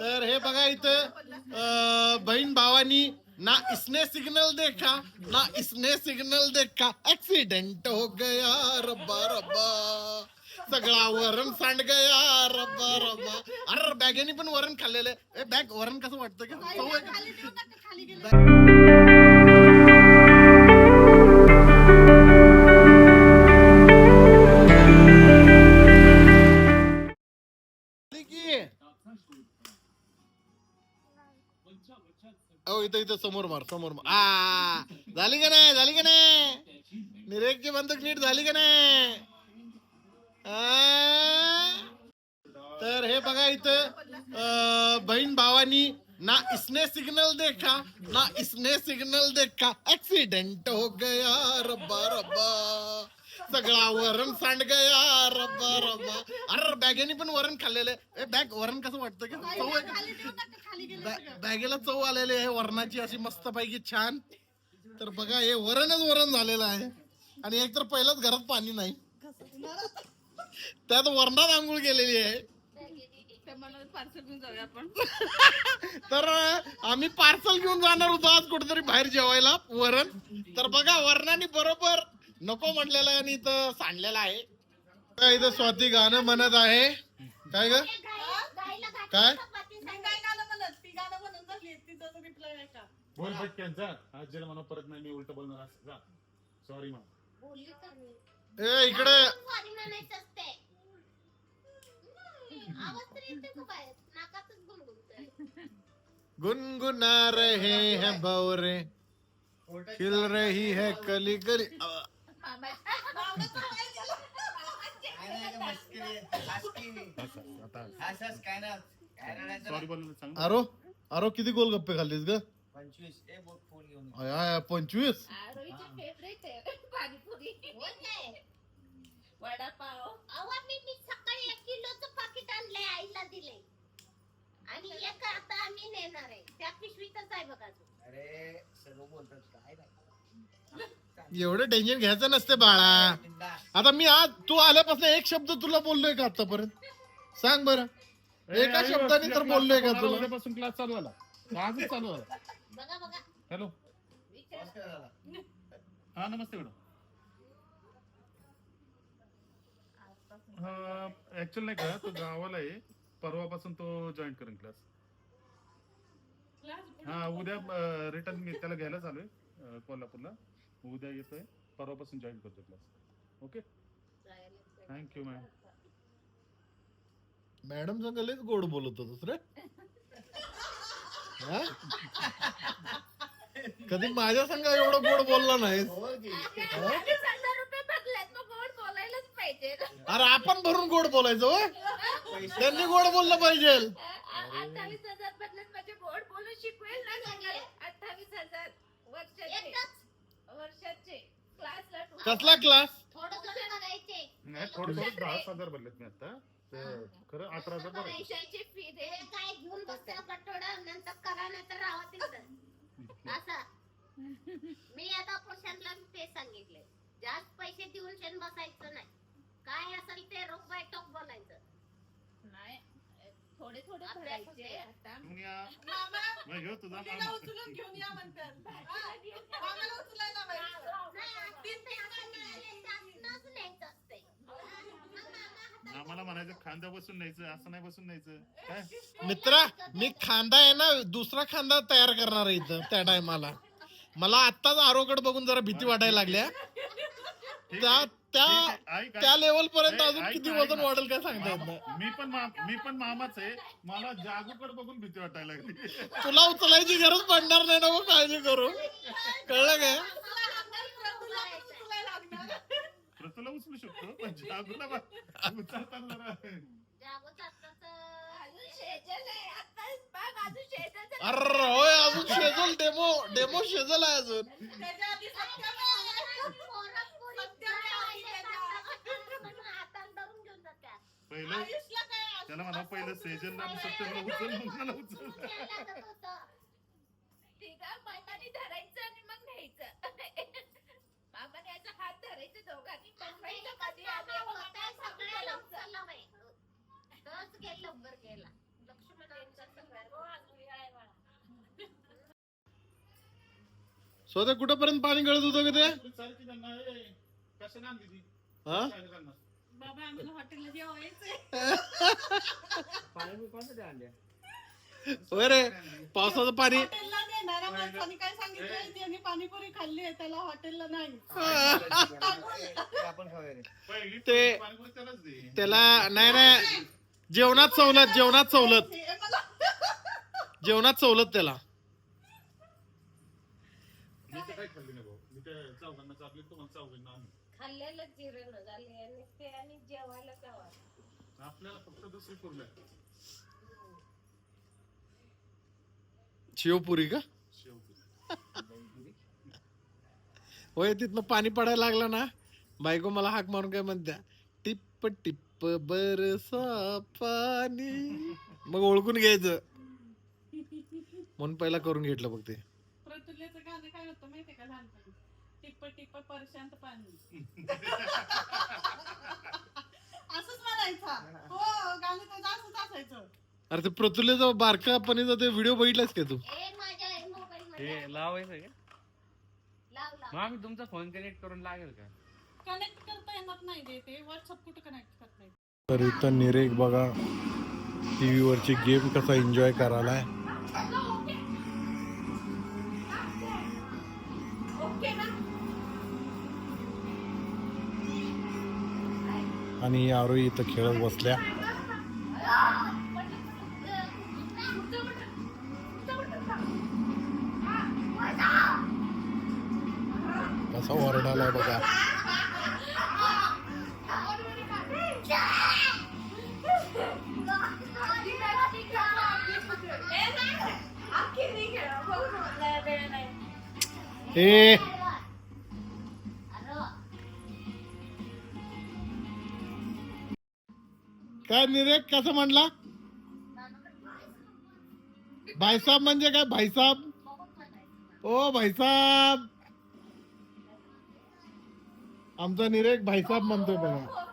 तर हे बघा इथं बहीण भावानी ना इसने सिग्नल देखा ना इसने सिग्नल देखा ऍक्सिडेंट हो गया रब्बा रब्बा. सगळा वरण सांड गया रब्बा रब्बा. अरे बॅगेनी पण वरण खाल्लेलं बॅग वरण कसं वाटतं की? हो इथं इथं समोर मार समोर मार. आ झाली का नाही झाली का नाही? निरेकची बंदूक नीट झाली का नाही? तर हे बघा इथं अं, बहीण भावानी ना इसने सिग्नल देखा ना इसने सिग्नल देखा ऍक्सिडेंट हो गया रब्बा रब्बा। सगळा वरण सांड गया रब्बा रब्बा। अरे बॅगेनी पण वरण खाल्लेलं आहे. ए बॅग वरण कसं वाटतं की चव आहे का? बॅ- बॅगेला चव आलेली आहे वरणाची अशी मस्त पैकी छान. तर बघा हे वरणच वरण झालेलं आहे. आणि एक तर पहिलंच घरात पाणी नाही. त्यात वरणात आंघोळ केलेली आहे. पार्सल घेऊन जाऊया आपण. तर आम्ही पार्सल घेऊन जाणार होतो आज कुठेतरी बाहेर जेवायला वरण. तर बघा वरणाने बरोबर नको म्हटलेलं आहे आणि इथं सांडलेलं आहे. काय इथं स्वाती गाणं म्हणत आहे. काय ग? काय? मी काय गाणं म्हणत ती गाणं म्हणून झाली तिचा रिप्लाय आहे का? बोल पटकन जा. आजीला म्हणा परत नाही मी उलट बोलणार. जा. सॉरी मा बोलली तर मी. ए इकडे. गुनगुना रहे हैं भवरे खिल रही है कली कली अ, आता सॉरी बोलणार सांग आरो आरो किती गोलगप्पे खाल्लीस ग? पंचवीस ए बोट फोन घेऊन ये. आय, आय, पंचवीस? फेवरेट आहे. पाणीपुरी. वडापाव. किलोचं पाकिट आणलंय आईला दिले आणि एक आता आम्ही नेणार आहे. त्या पिशवीतच आहे बघा. अरे सर्व बोलतात काय एवढं टेन्शन घ्यायचं नसते बाळा. आता मी आज तू आल्यापासून एक शब्द तुला बोललोय का आतापर्यंत? सांग बरं. एका शब्दाने तर बोललोय का तुला? उद्यापासून क्लास चालू झाला. आजच चालू झाला. बघा बघा. हॅलो विचार. हा नमस्ते मॅडम. ऍक्च्युअल नाही का? तो गावाला आहे. परवापासून तो जॉईन करेन क्लास हा उद्या रिटर्न मी त्याला घ्यायला चालू आहे कोल्हापूरला. उद्या येतोय. परवापासून जॉईन करतो class okay thank you ma'am madam संग लयच गोड बोलत होतस रे. हा? कधी माझ्या संग एवढं गोड बोलला नाहीस हो की? अडीच हजार रुपये भरलेत मग गोड बोलायलाच पाहिजे अरे आपण भरून गोड बोलायचं? पैसे त्यांनी गोड बोललं पाहिजे. अठ्ठावीस हजार बदलत म्हणजे गोड बोलू शिकवेल ना चांगलं. अठ्ठावीस हजार वर्षाचे. वर्षाचे. क्लासला कसला क्लास थोडं थोडं करायचे. नाही थोडं थोडं दहा हजार मी आता. ते खरं अठरा हजार भरायचे पैशाची फी दे. काय घेऊन बसता नंतर करा नाही तर राहा तिकडं असं. मी आता पुरुषांना ते सांगितले. जास्त पैसे देऊन शेण बसायचं नाही. काय असेल ते रोख बाय टोक बोलायचं. नाही थोडे थोडे अभ्यास भरायचे होते. आता. मग या. मामा मग ह्यो तुझा मुलीला मामा. उचलून घेऊन या म्हणतात. मामाला उचलायला लावायचं. नाही, तीन ते आता मिळाले, त्यातनंच न्यायचं असते. आम्हाला म्हणायचं खांदा बसून न्यायचं असं नाही बसून न्यायचं. काय? मित्रा मी खांदा आहे ना दुसरा खांदा तयार करणार आहे इथं त्या टायमाला. मला आत्ताच आरोकडे बघून जरा भीती वाटायला लागल्या. त्या. त्या. त्या लेवल पर्यंत अजून किती वजन. वाढेल काय सांगता येत नाही मी पण मा- मी पण मामाच आहे मला जागूकडे बघून भीती वाटायला लागली तुला उचलायची गरज पडणार नाही ना मग काळजी करू कळलं काय. प्रतूला उचलू शकतो पण जागूला बा- उचलताना जरा अरे होय अजून शेजल डेमो डेमो शेजल आहे अजून पहिलं म्हणा पहिलं सेजनला आणि सप्तमीला उचल उचल ठीक आहे मग न्यायचं. स्वतः कुठपर्यंत पाणी गळत होतं ते? कसं नाम दिली हा? बाबा आम्हाला हॉटेलला जेवायचंय. पाणी कोणतं आणल्या. होय रे पावसाचं पाणी काय पाणीपुरी खाल्ली आहे त्याला हॉटेलला नाही. ते- पाणीपुरी त्यालाच दे त्याला नाही नाही. जेवणात सवलत जेवणात सवलत. जेवणात सवलत त्याला. खाल्लेलं जिरण झाले आणि ते आणि जेवायला तेव्हा आपल्याला फक्त दुसरी पुरल्या शिवपुरी का? शेवपुरी. होय तिथनं पाणी पडायला लागलं ना बायको मला हाक मारून काय म्हणत्या टिप्प टिप्प बरसा पाणी. मग ओळखून घ्यायचं. म्हणून पहिला करून घेतलं बघ ते. प्रतुल्याचं गाणं काय होतं माहितीये का लहानपणी? टिप्प टिप्प परशांत पाणी. असंच म्हणायचा. हो गाणं त्याचं असंच असायचं. अरे ते प्रतुलेचा बारका पणीचा ते व्हिडिओ बघितलास का तू? ए माझ्या मोबाईल मध्ये. हे लावायचं का? लाव लाव. मग आम्ही तुमचा फोन कनेक्ट करून लागेल का? कनेक्ट करता येणार नाही रे ते. व्हॉट्सअप कुठं कनेक्ट करता येत तर इथं निरेक बघा टीव्ही वरची गेम कसा एन्जॉय करायलाय. ओके आणि आरोही इथं खेळत बसल्या. कसा ओरडाला बघा. ए! काय निरेक कसं म्हणला भाईसाब म्हणजे काय भाईसाब ओ भाईसाब आमचा निरेक भाईसाब म्हणतोय बघा